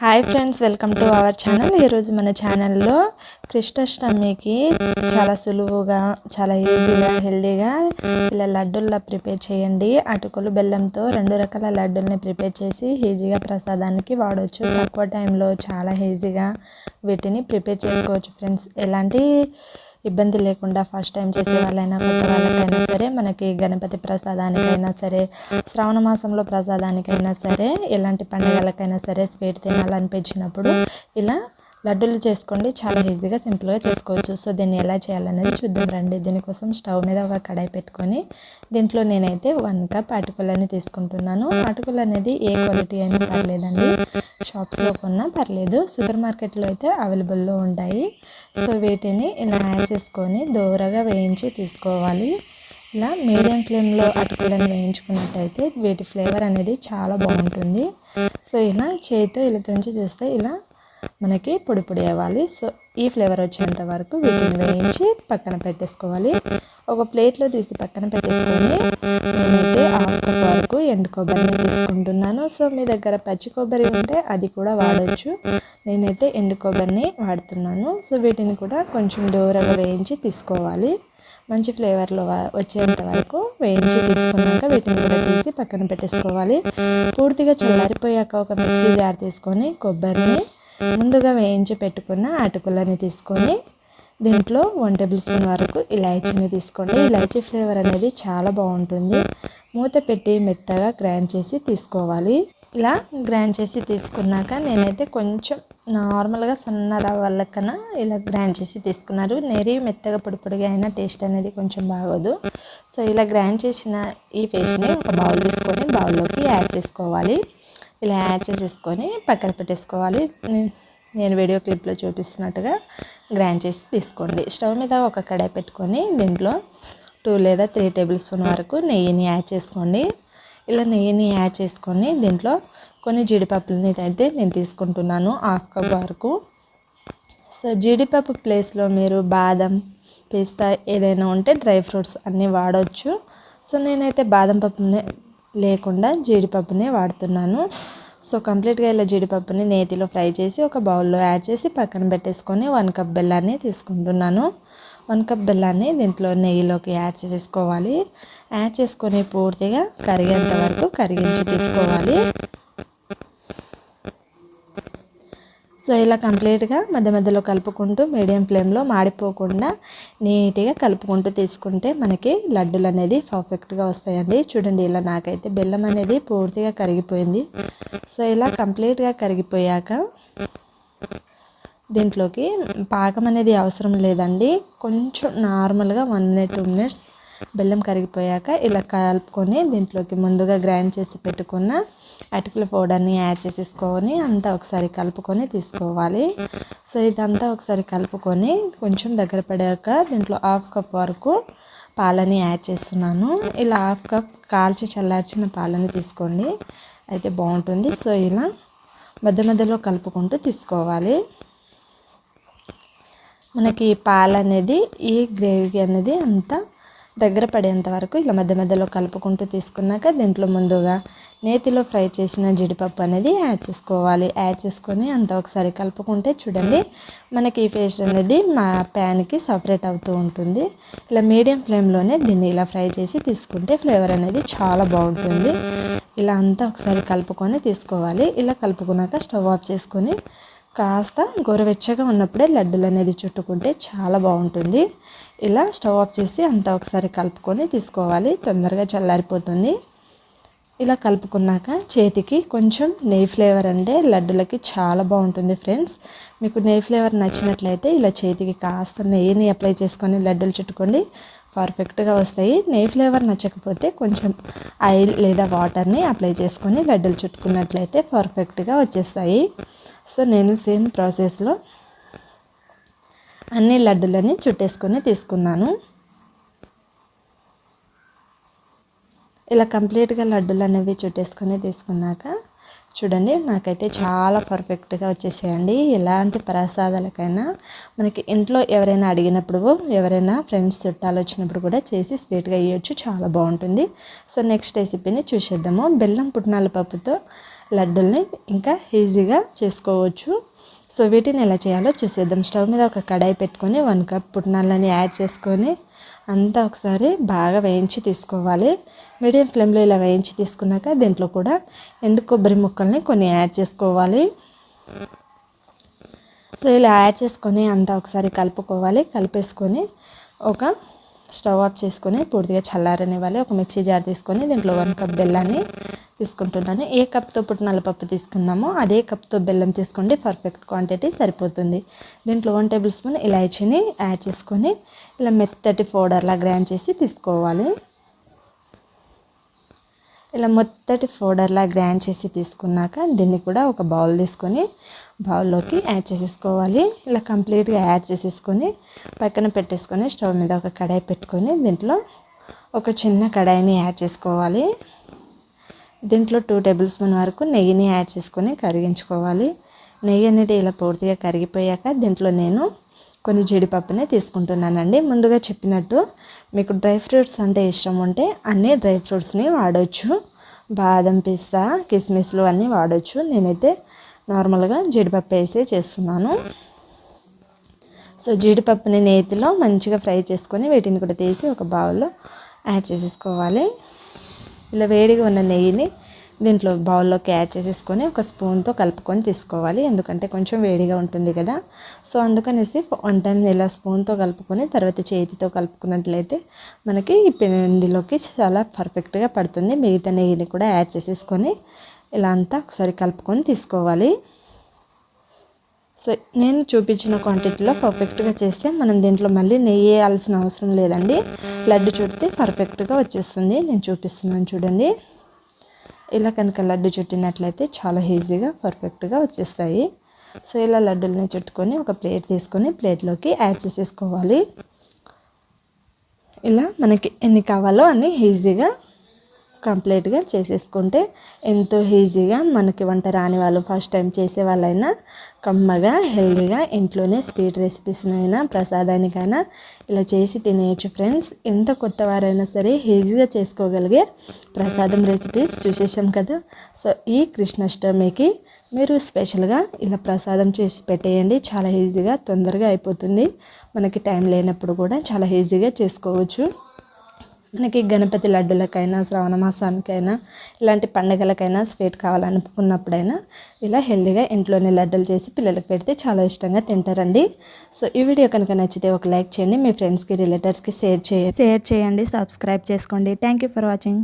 Hi friends welcome to our channel. ఈరోజు మన ఛానల్లో కృష్ణాష్టమికి చాలా సులువుగా చాలా ఈజీగా హెల్దీగా ఇలా లడ్డూల్లా ప్రిపేర్ చేయండి. అటుకులు బెల్లంతో రెండు రకాల లడ్డూల్ని ప్రిపేర్ చేసి ఈజీగా ప్రసాదానికి వాడవచ్చు తక్కువ టైంలో చాలా ఈజీగా వీటిని ప్రిపేర్ చేసుకోవచ్చు ఫ్రెండ్స్. ఎలాంటి ఇబ్బంది లేకుండా ఫస్ట్ టైం చేసే వాళ్ళైనా కొత్త వాళ్ళకైనా సరే మనకి గణపతి ప్రసాదానికైనా సరే శ్రావణ మాసంలో ప్రసాదానికైనా సరే ఎలాంటి పండుగలకైనా సరే స్వీట్ తినాలనిపించినప్పుడు ఇలా లడ్డూలు చేసుకోండి. చాలా ఈజీగా సింపుల్గా చేసుకోవచ్చు. సో దీన్ని ఎలా చేయాలనేది చూద్దాం రండి. దీనికోసం స్టవ్ మీద ఒక కడాయి పెట్టుకొని దీంట్లో నేనైతే వన్ కప్ అటుకులని తీసుకుంటున్నాను. అటుకులు అనేది ఏ క్వాలిటీ అయినా పర్లేదండి. షాప్స్లో కొన్నా పర్లేదు. సూపర్ మార్కెట్లో అయితే అవైలబుల్లో ఉంటాయి. సో వీటిని ఇలా యాడ్ చేసుకొని దూరగా వేయించి తీసుకోవాలి. ఇలా మీడియం ఫ్లేమ్లో అటుకులను వేయించుకున్నట్టయితే వీటి ఫ్లేవర్ అనేది చాలా బాగుంటుంది. సో ఇలా చేతితో ఇలా తుంచి చేస్తే ఇలా మనకి పొడి పొడి అవ్వాలి. సో ఈ ఫ్లేవర్ వచ్చేంత వరకు వీటిని వేయించి పక్కన పెట్టేసుకోవాలి. ఒక ప్లేట్లో తీసి పక్కన పెట్టేసుకొని వరకు ఎండు కొబ్బరిని తీసుకుంటున్నాను. సో మీ దగ్గర పచ్చి కొబ్బరి ఉంటే అది కూడా వాడచ్చు. నేనైతే ఎండు కొబ్బరిని వాడుతున్నాను. సో వీటిని కూడా కొంచెం దూరంగా వేయించి తీసుకోవాలి. మంచి ఫ్లేవర్లో వచ్చేంత వరకు వేయించి తీసుకున్నాక వీటిని కూడా తీసి పక్కన పెట్టేసుకోవాలి. పూర్తిగా చల్లారిపోయాక ఒక మిక్సీ జార్ తీసుకొని కొబ్బరిని ముందుగా వేయించి పెట్టుకున్న అటుకులని తీసుకొని దీంట్లో వన్ టేబుల్ స్పూన్ వరకు ఇలాచీని తీసుకోండి. ఇలాచీ ఫ్లేవర్ అనేది చాలా బాగుంటుంది. మూత పెట్టి మెత్తగా గ్రైండ్ చేసి తీసుకోవాలి. ఇలా గ్రైండ్ చేసి తీసుకున్నాక నేనైతే కొంచెం నార్మల్గా సన్న రవ్వల ఇలా గ్రైండ్ చేసి తీసుకున్నారు. నెరి మెత్తగా పొడి పొడిగా అయినా టేస్ట్ అనేది కొంచెం బాగోదు. సో ఇలా గ్రైండ్ చేసిన ఈ పేస్ట్ని ఒక బౌల్ తీసుకొని బౌల్లోకి యాడ్ చేసుకోవాలి. ఇలా యాడ్ చేసేసుకొని పక్కన పెట్టేసుకోవాలి. నేను వీడియో క్లిప్లో చూపిస్తున్నట్టుగా గ్రైండ్ చేసి తీసుకోండి. స్టవ్ మీద ఒక కడాయి పెట్టుకొని దీంట్లో టూ లేదా త్రీ టేబుల్ స్పూన్ వరకు నెయ్యిని యాడ్ చేసుకోండి. ఇలా నెయ్యిని యాడ్ చేసుకొని దీంట్లో కొన్ని జీడిపప్పులని అయితే నేను తీసుకుంటున్నాను హాఫ్ కప్ వరకు. సో జీడిపప్పు ప్లేస్లో మీరు బాదం పిస్తా ఏదైనా ఉంటే డ్రై ఫ్రూట్స్ అన్నీ వాడవచ్చు సో నేనైతే బాదం పప్పుని లేకుండా జీడిపప్పునే వాడుతున్నాను. సో కంప్లీట్గా ఇలా జీడిపప్పుని నేతిలో ఫ్రై చేసి ఒక బౌల్లో యాడ్ చేసి పక్కన పెట్టేసుకొని వన్ కప్ బెల్లాన్ని తీసుకుంటున్నాను. వన్ కప్ బెల్లాన్ని దీంట్లో నెయ్యిలోకి యాడ్ చేసేసుకోవాలి. యాడ్ చేసుకొని పూర్తిగా కరిగేంత వరకు కరిగించి తీసుకోవాలి. సో ఇలా కంప్లీట్గా మధ్య మధ్యలో కలుపుకుంటూ మీడియం ఫ్లేమ్లో మాడిపోకుండా నీట్గా కలుపుకుంటూ తీసుకుంటే మనకి లడ్డులు అనేది పర్ఫెక్ట్గా వస్తాయండి. చూడండి ఇలా నాకైతే బెల్లం అనేది పూర్తిగా కరిగిపోయింది. సో ఇలా కంప్లీట్గా కరిగిపోయాక దీంట్లోకి పాకం అనేది అవసరం లేదండి. కొంచెం నార్మల్గా వన్ మినిట్ టూ మినిట్స్ బెల్లం కరిగిపోయాక ఇలా కలుపుకొని దీంట్లోకి ముందుగా గ్రైండ్ చేసి పెట్టుకున్న అటుకుల పౌడర్ని యాడ్ చేసేసుకొని అంతా ఒకసారి కలుపుకొని తీసుకోవాలి. సో ఇదంతా ఒకసారి కలుపుకొని కొంచెం దగ్గర పడాక దీంట్లో హాఫ్ కప్ వరకు పాలని యాడ్ చేస్తున్నాను. ఇలా హాఫ్ కప్ కాల్చి చల్లార్చిన పాలని తీసుకోండి. అయితే బాగుంటుంది. సో ఇలా మధ్య మధ్యలో కలుపుకుంటూ తీసుకోవాలి. మనకి పాలు అనేది ఈ గ్రేవీ అనేది అంతా దగ్గర పడేంత వరకు ఇలా మధ్య మధ్యలో కలుపుకుంటూ తీసుకున్నాక దీంట్లో ముందుగా నేతిలో ఫ్రై చేసిన జీడిపప్పు అనేది యాడ్ చేసుకోవాలి. యాడ్ చేసుకొని అంత ఒకసారి కలుపుకుంటే చూడండి మనకి ఈ పేస్ట్ అనేది మా ప్యాన్కి సపరేట్ అవుతూ ఉంటుంది. ఇలా మీడియం ఫ్లేమ్లోనే దీన్ని ఇలా ఫ్రై చేసి తీసుకుంటే ఫ్లేవర్ అనేది చాలా బాగుంటుంది. ఇలా అంతా ఒకసారి కలుపుకొని తీసుకోవాలి. ఇలా కలుపుకున్నాక స్టవ్ ఆఫ్ చేసుకొని కాస్త గోరువెచ్చగా ఉన్నప్పుడే లడ్డూలు అనేది చుట్టుకుంటే చాలా బాగుంటుంది. ఇలా స్టవ్ ఆఫ్ చేసి అంతా ఒకసారి కలుపుకొని తీసుకోవాలి. తొందరగా చల్లారిపోతుంది. ఇలా కలుపుకున్నాక చేతికి కొంచెం నెయ్యి ఫ్లేవర్ అంటే లడ్డులకి చాలా బాగుంటుంది ఫ్రెండ్స్. మీకు నెయ్యి ఫ్లేవర్ నచ్చినట్లయితే ఇలా చేతికి కాస్త నెయ్యిని అప్లై చేసుకొని లడ్డూలు చుట్టుకోండి. పర్ఫెక్ట్గా వస్తాయి. నెయ్యి ఫ్లేవర్ నచ్చకపోతే కొంచెం ఆయిల్ లేదా వాటర్ని అప్లై చేసుకొని లడ్డూలు చుట్టుకున్నట్లయితే పర్ఫెక్ట్గా వచ్చేస్తాయి. సో నేను సేమ్ ప్రాసెస్లో అన్ని లడ్డులని చుట్టేసుకొని తీసుకున్నాను. ఇలా కంప్లీట్గా లడ్డులు అనేవి చుట్టేసుకొని తీసుకున్నాక చూడండి నాకైతే చాలా పర్ఫెక్ట్గా వచ్చేసాయండి. ఎలాంటి ప్రసాదాలకైనా మనకి ఇంట్లో ఎవరైనా అడిగినప్పుడు ఎవరైనా ఫ్రెండ్స్ చుట్టాలు వచ్చినప్పుడు కూడా చేసి స్వీట్గా ఇవ్వచ్చు చాలా బాగుంటుంది. సో నెక్స్ట్ రెసిపీని చూసేద్దాము. బెల్లం పుట్నాల పప్పుతో లడ్డుల్ని ఇంకా ఈజీగా చేసుకోవచ్చు. సో వీటిని ఎలా చేయాలో చూసేద్దాం. స్టవ్ మీద ఒక కడాయి పెట్టుకొని వన్ కప్ పుట్నాలని యాడ్ చేసుకొని అంతా ఒకసారి బాగా వేయించి తీసుకోవాలి. మీడియం ఫ్లేమ్లో ఇలా వేయించి తీసుకున్నాక దీంట్లో కూడా ఎండు కొబ్బరి ముక్కల్ని కొన్ని యాడ్ చేసుకోవాలి. సో ఇలా యాడ్ చేసుకొని అంతా ఒకసారి కలుపుకోవాలి. కలిపేసుకొని ఒక స్టవ్ ఆఫ్ చేసుకొని పూర్తిగా చల్లారనివ్వాలి. ఒక మిక్సీ జార్ తీసుకొని దీంట్లో వన్ కప్ బెల్లాన్ని తీసుకుంటున్నాను. ఏ కప్తో పుట్టినల పప్పు తీసుకున్నామో అదే కప్తో బెల్లం తీసుకోండి. పర్ఫెక్ట్ క్వాంటిటీ సరిపోతుంది. దీంట్లో వన్ టేబుల్ స్పూన్ ఇలాచీని యాడ్ చేసుకొని ఇలా మెత్తటి పౌడర్లా గ్రైండ్ చేసి తీసుకోవాలి. ఇలా మొత్తటి పౌడర్లా గ్రైండ్ చేసి తీసుకున్నాక దీన్ని కూడా ఒక బౌల్ తీసుకొని బౌల్లోకి యాడ్ చేసేసుకోవాలి. ఇలా కంప్లీట్గా యాడ్ చేసేసుకొని పక్కన పెట్టేసుకొని స్టవ్ మీద ఒక కడాయి పెట్టుకొని దీంట్లో ఒక చిన్న కడాయిని యాడ్ చేసుకోవాలి. దీంట్లో టూ టేబుల్ స్పూన్ వరకు నెయ్యిని యాడ్ చేసుకొని కరిగించుకోవాలి. నెయ్యి అనేది ఇలా పూర్తిగా కరిగిపోయాక దీంట్లో నేను కొన్ని జీడిపప్పునే తీసుకుంటున్నానండి. ముందుగా చెప్పినట్టు మీకు డ్రై ఫ్రూట్స్ అంటే ఇష్టం ఉంటే అన్ని డ్రై ఫ్రూట్స్ని వాడవచ్చు బాదం పిస్తా కిస్మిస్లు అన్నీ వాడవచ్చు నేనైతే నార్మల్గా జీడిపప్పు వేసి చేస్తున్నాను. సో జీడిపప్పుని నేతిలో మంచిగా ఫ్రై చేసుకొని వీటిని కూడా తీసి ఒక బౌల్లో యాడ్ చేసేసుకోవాలి. ఇలా వేడిగా ఉన్న నెయ్యిని దీంట్లో బౌల్లోకి యాడ్ చేసేసుకొని ఒక స్పూన్తో కలుపుకొని తీసుకోవాలి. ఎందుకంటే కొంచెం వేడిగా ఉంటుంది కదా. సో అందుకనేసి వన్ టైం ఇలా స్పూన్తో కలుపుకొని తర్వాత చేతితో కలుపుకున్నట్లయితే మనకి ఈ పిండిలోకి చాలా పర్ఫెక్ట్గా పడుతుంది. మిగతా నెయ్యిని కూడా యాడ్ చేసేసుకొని ఇలా అంతా ఒకసారి కలుపుకొని తీసుకోవాలి. సో నేను చూపించిన క్వాంటిటీలో పర్ఫెక్ట్గా చేస్తే మనం దీంట్లో మళ్ళీ నెయ్యి వేయాల్సిన అవసరం లేదండి. లడ్డు చుడితే పర్ఫెక్ట్గా వచ్చేస్తుంది. నేను చూపిస్తున్నాను చూడండి. ఇలా కనుక లడ్డు చుట్టినట్లయితే చాలా ఈజీగా పర్ఫెక్ట్గా వచ్చేస్తాయి. సో ఇలా లడ్డుల్ని చుట్టుకొని ఒక ప్లేట్ తీసుకొని ప్లేట్లోకి యాడ్ చేసేసుకోవాలి. ఇలా మనకి ఎన్ని కావాలో అన్ని ఈజీగా కంప్లీట్గా చేసేసుకుంటే ఎంతో ఈజీగా మనకి వంట రాని వాళ్ళు ఫస్ట్ టైం చేసే వాళ్ళైనా కమ్మగా హెల్దీగా ఇంట్లోనే స్వీట్ రెసిపీస్నైనా ప్రసాదానికైనా ఇలా చేసి తినేయచ్చు ఫ్రెండ్స్. ఎంత కొత్త వారైనా సరే ఈజీగా చేసుకోగలిగే ప్రసాదం రెసిపీస్ చూసేసాం కదా. సో ఈ కృష్ణాష్టమికి మీరు స్పెషల్గా ఇలా ప్రసాదం చేసి పెట్టేయండి. చాలా ఈజీగా తొందరగా అయిపోతుంది. మనకి టైం లేనప్పుడు కూడా చాలా ఈజీగా చేసుకోవచ్చు. మనకి గణపతి లడ్డులకైనా శ్రావణ మాసానికైనా ఇలాంటి పండగలకైనా స్వీట్ కావాలనుకున్నప్పుడైనా ఇలా హెల్తీగా ఇంట్లోనే లడ్డూలు చేసి పిల్లలకు పెడితే చాలా ఇష్టంగా తింటారండి. సో ఈ వీడియో కనుక నచ్చితే ఒక లైక్ చేయండి మీ ఫ్రెండ్స్కి రిలేటివ్స్కి షేర్ చేయండి. షేర్ చేయండి సబ్స్క్రైబ్ చేసుకోండి. Thank you for watching.